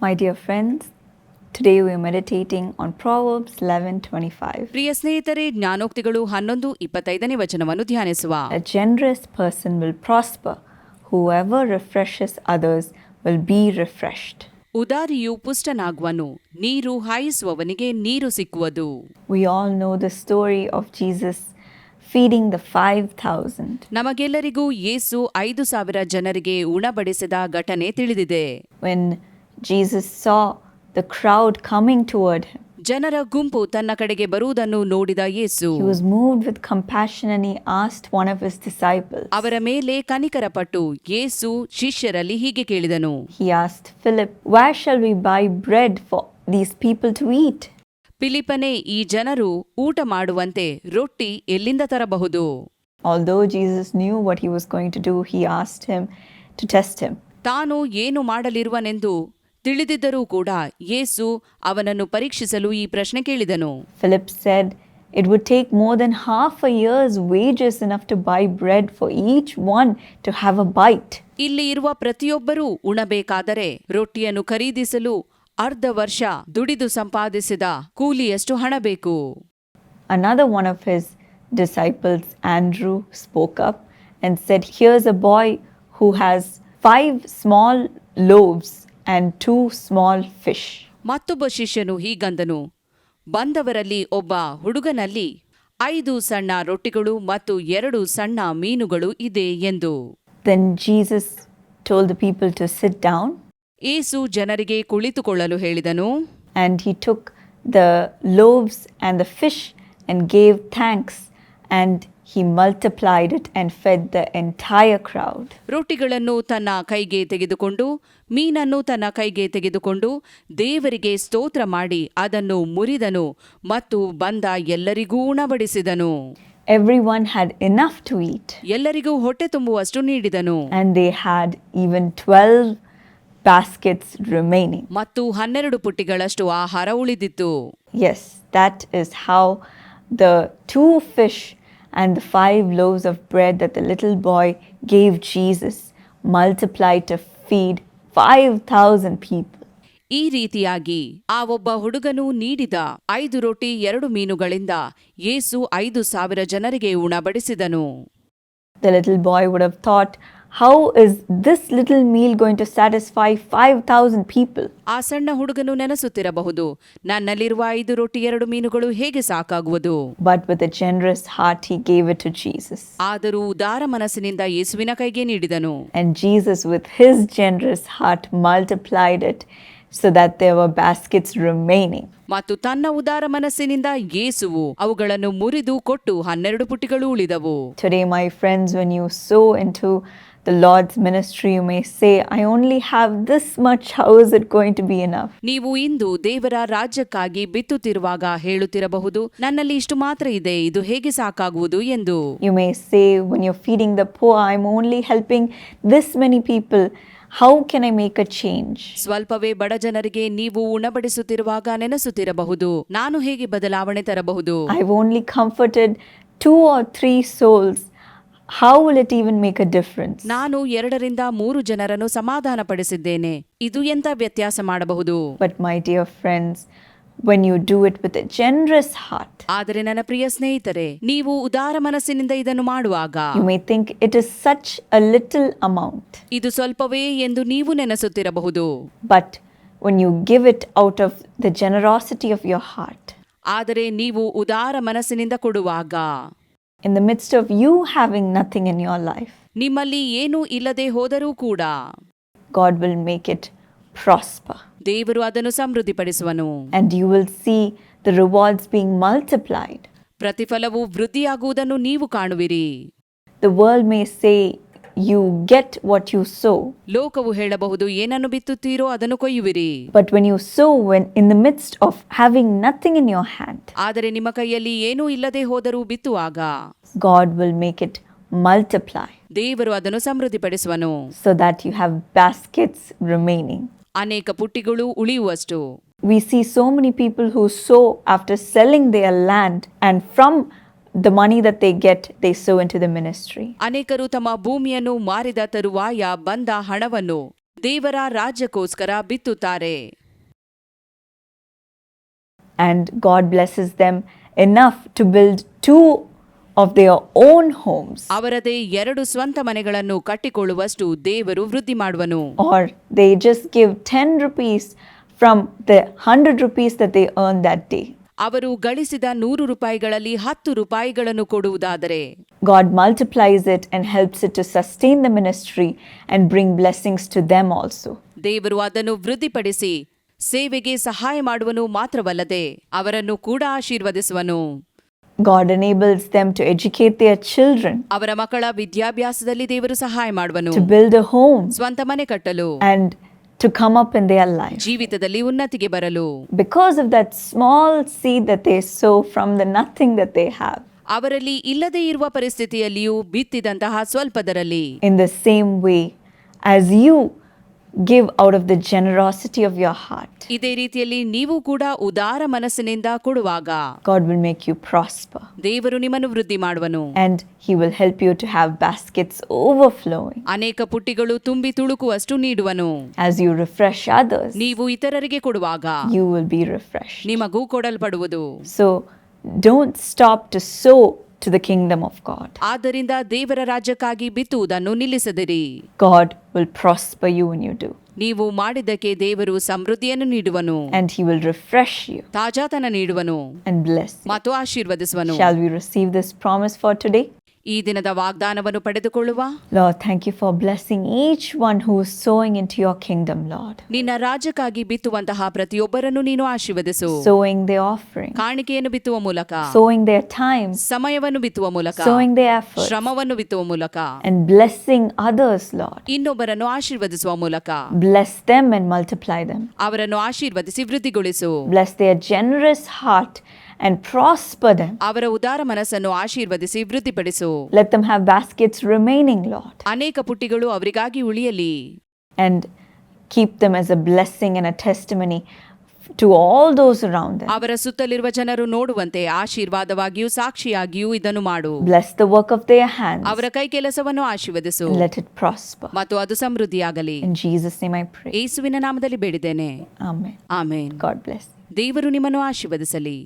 My dear friends, today we are meditating on Proverbs 11:25. ಪ್ರಿಯ ಸ್ನೇಹಿತರೆ ಜ್ಞಾನೋಕ್ತಿಗಳು ಹನ್ನೊಂದು ಇಪ್ಪತ್ತೈದನೇ ವಚನವನ್ನು ಧ್ಯಾನಿಸುವ A generous person will prosper. Whoever refreshes others will be refreshed. ಉದಾರಿಯು ಪುಷ್ಟನಾಗುವನು ನೀರು ಹಾಯಿಸುವವನಿಗೆ ನೀರು ಸಿಕ್ಕುವುದು We all know the story of Jesus feeding the 5,000. ನಮಗೆಲ್ಲರಿಗೂ ಯೇಸು ಐದು ಸಾವಿರ ಜನರಿಗೆ ಉಣಬಡಿಸಿದ ಘಟನೆ ತಿಳಿದಿದೆ When Jesus saw the crowd coming toward him, ಜನರ ಗುಂಪು ತನ್ನ ಕಡೆಗೆ ಬರುವುದನ್ನು ನೋಡಿದ ಯೇಸು he was moved with compassion and he asked one of his disciples. ಅವರ ಮೇಲೆ ಕನಿಕರಪಟ್ಟು ಯೇಸು ಶಿಷ್ಯರಲ್ಲಿ ಹೀಗೆ ಕೇಳಿದನು He asked Philip, Where shall we buy bread for these people to eat? ಪಿಲಿಪನೆ ಈ ಜನರು ಊಟ ಮಾಡುವಂತೆ ರೊಟ್ಟಿ ಎಲ್ಲಿಂದ ತರಬಹುದು Although Jesus knew what he was going to do, he asked him to test him. ತಾನು ಏನು ಮಾಡಲಿರುವನೆಂದು ತಿಳಿದಿದ್ದರೂ ಕೂಡ ಯೇಸು ಅವನನ್ನು ಪರೀಕ್ಷಿಸಲು ಈ ಪ್ರಶ್ನೆ ಕೇಳಿದನು. Philip said it would take more than half a years wages enough to buy bread for each one to have a bite ಇಲ್ಲಿ ಇರುವ ಪ್ರತಿಯೊಬ್ಬರೂ ಉಣಬೇಕಾದರೆ ರೊಟ್ಟಿಯನ್ನು ಖರೀದಿಸಲು ಅರ್ಧ ವರ್ಷ ದುಡಿದು ಸಂಪಾದಿಸಿದ ಕೂಲಿಯಷ್ಟು ಹಣ ಬೇಕು another one of his disciples Andrew spoke up and said here's a boy who has five small loaves and two small fish. ಮತ್ತೊಬ್ಬ ಶಿಷ್ಯನು ಹೀಗಂದನು ಬಂದವರಲ್ಲಿ ಒಬ್ಬ ಹುಡುಗನಲ್ಲಿ ಐದು ಸಣ್ಣ ರೊಟ್ಟಿಗಳು ಮತ್ತು ಎರಡು ಸಣ್ಣ ಮೀನುಗಳು ಇದೆ ಎಂದು Then Jesus told the people to sit down ಏಸು ಜನರಿಗೆ ಕುಳಿತುಕೊಳ್ಳಲು ಹೇಳಿದನು and he took the loaves and the fish and gave thanks and he multiplied it and fed the entire crowd. ರೊಟ್ಟಿಗಳನ್ನು ತನ್ನ ಕೈಗೆ ತೆಗೆದುಕೊಂಡು ಮೀನನ್ನು ತನ್ನ ಕೈಗೆ ತೆಗೆದುಕೊಂಡು ದೇವರಿಗೆ ಸ್ತೋತ್ರ ಮಾಡಿ ಅದನ್ನು ಮುರಿದನು ಮತ್ತು ಬಂದ ಎಲ್ಲರಿಗೂ ಉಣಬಡಿಸಿದನು Everyone had enough to eat ಎಲ್ಲರಿಗೂ ಹೊಟ್ಟೆ ತುಂಬುವಷ್ಟು ನೀಡಿದನು and they had even 12 baskets remaining. ಮತ್ತು ಹನ್ನೆರಡು ಪುಟ್ಟಿಗಳಷ್ಟು ಆಹಾರ ಉಳಿದಿತ್ತು Yes, that is how the two fish and the five loaves of bread that the little boy gave Jesus multiplied to feed 5,000 people. ಈ ರೀತಿಯಾಗಿ ಆ ಒಬ್ಬ ಹುಡುಗನು ನೀಡಿದ ಐದು ರೊಟ್ಟಿ ಎರಡು ಮೀನುಗಳಿಂದ ಯೇಸು ಐದು ಸಾವಿರ ಜನರಿಗೆ ಉಣಬಡಿಸಿದನು The little boy would have thought, how is this little meal going to satisfy five thousand people ಆ ಸಣ್ಣ ಹುಡುಗನು ನೆನಸುತ್ತಿರಬಹುದು. ನನ್ನಲ್ಲಿರುವ ಐದು ರೊಟ್ಟಿ ಎರಡು ಮೀನುಗಳು ಹೇಗೆ ಸಾಕಾಗುವುದು? But with generous heart he gave it to Jesus ಆದರೂ ಉದಾರ ಮನಸ್ಸಿನಿಂದ ಯೇಸುವಿನ ಕೈಗೆ ನೀಡಿದನು. And Jesus with his generous heart multiplied it so that there were baskets remaining ಮತ್ತು ತನ್ನ ಉದಾರ ಮನಸ್ಸಿನಿಂದ ಯೇಸುವು ಅವುಗಳನ್ನು ಮುರಿದು ಕೊಟ್ಟು ಹನ್ನೆರಡು ಪುಟ್ಟಿಗಳು ಉಳಿದವು. Today my friends when you sow into to the Lord's ministry, you may say, I only have this much. How is it going to be enough? ನೀವು ಇಂದು ದೇವರ ರಾಜ್ಯಕ್ಕಾಗಿ ಬಿತ್ತುತ್ತಿರುವಾಗ ಹೇಳುತ್ತಿರಬಹುದು ನನ್ನಲ್ಲಿ ಇಷ್ಟು ಮಾತ್ರ ಇದೆ ಇದು ಹೇಗೆ ಸಾಕಾಗುವುದು ಎಂದು You may say, when you're feeding the poor, I'm only helping this many people. How can I make a change? ಸ್ವಲ್ಪವೇ ಬಡ ಜನರಿಗೆ ನೀವು ಉಣಬಡಿಸುತ್ತಿರುವಾಗ ನೆನೆಸುತ್ತಿರಬಹುದು ನಾನು ಹೇಗೆ ಬದಲಾವಣೆ ತರಬಹುದು I've only comforted two or three souls. How will it even make a difference? ನಾನು ಎರಡರಿಂದ ಮೂರು ಜನರನ್ನು ಸಮಾಧಾನಪಡಿಸಿದ್ದೇನೆ ಇದು ಎಂತ ವ್ಯತ್ಯಾಸ ಮಾಡಬಹುದು But, my dear friends, when you do it with a generous heart, ಆದರೆ ನನ್ನ ಪ್ರಿಯ ಸ್ನೇಹಿತರೆ ನೀವು ಉದಾರ ಮನಸ್ಸಿನಿಂದ ಇದನ್ನು ಮಾಡುವಾಗ you may think it is such a little amount. ಇದು ಸ್ವಲ್ಪವೇ ಎಂದು ನೀವು ನೆನೆಸುತ್ತಿರಬಹುದು But when you give it out of the generosity of your heart, ಆದರೆ ನೀವು ಉದಾರ ಮನಸ್ಸಿನಿಂದ ಕೊಡುವಾಗ in the midst of you having nothing in your life, ನಿಮ್ಮಲ್ಲಿ ಏನೂ ಇಲ್ಲದೆ ಹೋದರೂ ಕೂಡ God will make it prosper. ದೇವರು ಅದನ್ನು ಸಮೃದ್ಧಿಪಡಿಸುವನು And you will see the rewards being multiplied. ಪ್ರತಿಫಲವು ವೃದ್ಧಿಯಾಗುವುದನ್ನು ನೀವು ಕಾಣುವಿರಿ The world may say, You get what you sow. ಲೋಕವು ಹೇಳಬಹುದು ಏನನ್ನು ಬಿತ್ತುತ್ತೀರೋ ಅದನ್ನು ಕೊಯ್ಯುವಿರಿ But when you sow, when in the midst of having nothing in your hand, ಆದರೆ ನಿಮ್ಮ ಕೈಯಲ್ಲಿ ಏನೂ ಇಲ್ಲದೆ ಹೋದರೂ ಬಿತ್ತುವಾಗ God will make it multiply ದೇವರು ಅದನ್ನು ಸಮೃದ್ಧಿಪಡಿಸುವನು so that you have baskets remaining. ಅನೇಕ ಪುಟ್ಟಿಗಳು ಉಳಿಯುವಷ್ಟು We see so many people who sow after selling their land, and from the money that they get, they sow into the ministry. ಅನೇಕರು ತಮ್ಮ ಭೂಮಿಯನ್ನು ಮಾರಿದ ತರುವಾಯ ಬಂದ ಹಣವನ್ನು ದೇವರ ರಾಜ್ಯಕ್ಕೋಸ್ಕರ ಬಿತ್ತುತ್ತಾರೆ And God blesses them enough to build two of their own homes. ಅವರದೇ ಎರಡು ಸ್ವಂತ ಮನೆಗಳನ್ನು ಕಟ್ಟಿಕೊಳ್ಳುವಷ್ಟು ದೇವರು ವೃದ್ಧಿ ಮಾಡುವನು Or they just give 10 rupees from the 100 rupees that they earned that day. ಅವರು ಗಳಿಸಿದ ನೂರು ರೂಪಾಯಿಗಳಲ್ಲಿ ಹತ್ತು ರೂಪಾಯಿಗಳನ್ನು ಕೊಡುವುದಾದರೆ. God multiplies it and helps it to sustain the ministry and bring blessings to them also ದೇವರು ಅದನ್ನು ವೃದ್ಧಿಪಡಿಸಿ ಸೇವೆಗೆ ಸಹಾಯ ಮಾಡುವನು ಮಾತ್ರವಲ್ಲದೆ ಅವರನ್ನು ಕೂಡ ಆಶೀರ್ವದಿಸುವನು. God enables them to educate their children, ಅವರ ಮಕ್ಕಳ ವಿದ್ಯಾಭ್ಯಾಸದಲ್ಲಿ ದೇವರು ಸಹಾಯ ಮಾಡುವನು. To build a home, ಸ್ವಂತ ಮನೆ ಕಟ್ಟಲು. And to come up in their life. ಜೀವಿತದಲ್ಲಿ ಉನ್ನತಿಗೆ ಬರಲು Because of that small seed that they sow from the nothing that they have. ಅವರಲ್ಲಿ ಇಲ್ಲದೇ ಇರುವ ಪರಿಸ್ಥಿತಿಯಲ್ಲಿಯೂ ಬಿತ್ತಿದಂತಹ ಸ್ವಲ್ಪದರಲ್ಲಿ In the same way, as you give out of the generosity of your heart, ಇದೇ ರೀತಿಯಲ್ಲಿ ನೀವು ಕೂಡ ಉದಾರ ಮನಸ್ಸಿನಿಂದ ಕೊಡುವಾಗ God will make you prosper. ದೇವರು ನಿಮ್ಮನ್ನು ವೃದ್ಧಿ ಮಾಡುವನು And He will help you to have baskets overflowing ಅನೇಕ ಪುಟ್ಟಿಗಳು ತುಂಬಿ ತುಳುಕುವಷ್ಟು ನೀಡುವನು as you refresh others. ನೀವು ಇತರರಿಗೆ ಕೊಡುವಾಗ You will be refreshed. ನಿಮಗೂ ಕೊಡಲ್ಪಡುವುದು So don't stop to sow to the kingdom of God. ಆದ್ದರಿಂದ ದೇವರ ರಾಜ್ಯಕ್ಕಾಗಿ ಬಿತ್ತುವುದನ್ನು ನಿಲ್ಲಿಸದಿರಿ God will prosper you when you do, ನೀವು ಮಾಡಿದ್ದಕ್ಕೆ ದೇವರು ಸಮೃದ್ಧಿಯನ್ನು ನೀಡುವನು and He will refresh you ತಾಜಾತನ ನೀಡುವನು and bless you. ಮತ್ತು ಆಶೀರ್ವದಿಸುವನು Shall we receive this promise for today? ಈ ದಿನದ ವಾಗ್ದಾನವನ್ನು ಪಡೆದುಕೊಳ್ಳುವ? Lord thank you for blessing each one one who sowing into your kingdom lord ನಿನ್ನ ರಾಜ್ಯಕ್ಕಾಗಿ ಬಿತ್ತುವಂತಹ ಪ್ರತಿಯೊಬ್ಬರನ್ನು ನೀನು ಆಶೀರ್ವದಿಸು. ಸೋಯಿಂಗ್ ದೇ ಆಫರಿಂಗ್ ಕಾಣಿಕೆಯನ್ನು ಬಿತ್ತುವ ಮೂಲಕ. ಸೋಯಿಂಗ್ ದೇ ಟೈಮ್ ಸಮಯವನ್ನು ಬಿತ್ತುವ ಮೂಲಕ. ಸೋಯಿಂಗ್ ದೇ ಎಫರ್ಟ್ ಶ್ರಮವನ್ನು ಬಿತ್ತುವ ಮೂಲಕ. ಅಂಡ್ ಬ್ಲೆಸ್ಸಿಂಗ್ ಅದರ್ಸ್ ಲಾರ್ಡ್ ಇನ್ನೊಬ್ಬರನ್ನು ಆಶೀರ್ವದಿಸುವ ಮೂಲಕ. Bless them and multiply them ಅವರನ್ನು ಆಶೀರ್ವದಿಸಿ ವೃದ್ಧಿಗೊಳಿಸು. Bless the generous heart and prosper them. ಅವರ ಉದಾರ ಮನಸ್ಸನ್ನು ಆಶೀರ್ವದಿಸಿ ವೃದ್ಧಿಪಡಿಸು Let them have baskets remaining, Lord, ಅನೇಕ ಪುಟ್ಟಿಗಳು ಅವರಿಗಾಗಿ ಉಳಿಯಲಿ and keep them as a blessing and a testimony to all those around them. ಅವರ ಸುತ್ತಲಿರುವ ಜನರು ನೋಡುವಂತೆ ಆಶೀರ್ವಾದವಾಗಿಯೂ ಸಾಕ್ಷಿಯಾಗಿಯೂ ಇದನ್ನು ಮಾಡು Bless the work of their hands. ಅವರ ಕೈ ಕೆಲಸವನ್ನು ಆಶೀರ್ವದಿಸು and Let it prosper. ಮತ್ತು ಅದು ಸಮೃದ್ಧಿಯಾಗಲಿ In Jesus' name I pray. ಯೇಸುವಿನ ನಾಮದಲ್ಲಿ ಬೇಡಿದ್ದೇನೆ Amen. ಆಮೇನ್ God bless. ದೇವರು ನಿಮ್ಮನ್ನು ಆಶೀರ್ವದಿಸಲಿ